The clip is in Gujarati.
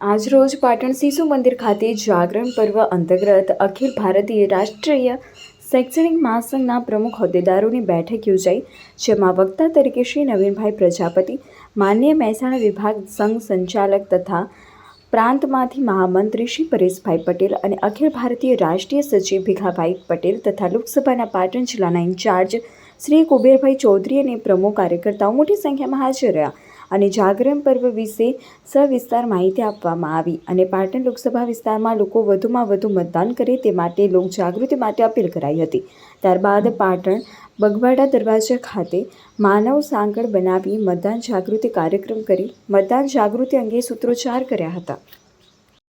આજરોજ પાટણ શિશુ મંદિર ખાતે જાગરણ પર્વ અંતર્ગત અખિલ ભારતીય રાષ્ટ્રીય શૈક્ષણિક મહાસંઘના પ્રમુખ હોદ્દેદારોની બેઠક યોજાઈ, જેમાં વક્તા તરીકે શ્રી નવીનભાઈ પ્રજાપતિ, માન્ય મહેસાણા વિભાગ સંઘ સંચાલક તથા પ્રાંતમાંથી મહામંત્રી શ્રી પરેશભાઈ પટેલ અને અખિલ ભારતીય રાષ્ટ્રીય સચિવ ભીખાભાઈ પટેલ તથા લોકસભાના પાટણ જિલ્લાના ઇન્ચાર્જ શ્રી કુબેરભાઈ ચૌધરી અને પ્રમુખ કાર્યકર્તાઓ મોટી સંખ્યામાં હાજર રહ્યા અને જાગરણ પર્વ વિશે સવિસ્તાર માહિતી આપવામાં આવી અને પાટણ લોકસભા વિસ્તારમાં લોકો વધુમાં વધુ મતદાન કરે તે માટે લોકજાગૃતિ માટે અપીલ કરાઈ હતી. ત્યારબાદ પાટણ બગવાડા દરવાજા ખાતે માનવ સાંકળ બનાવી મતદાન જાગૃતિ કાર્યક્રમ કરી મતદાન જાગૃતિ અંગે સૂત્રોચ્ચાર કર્યા હતા.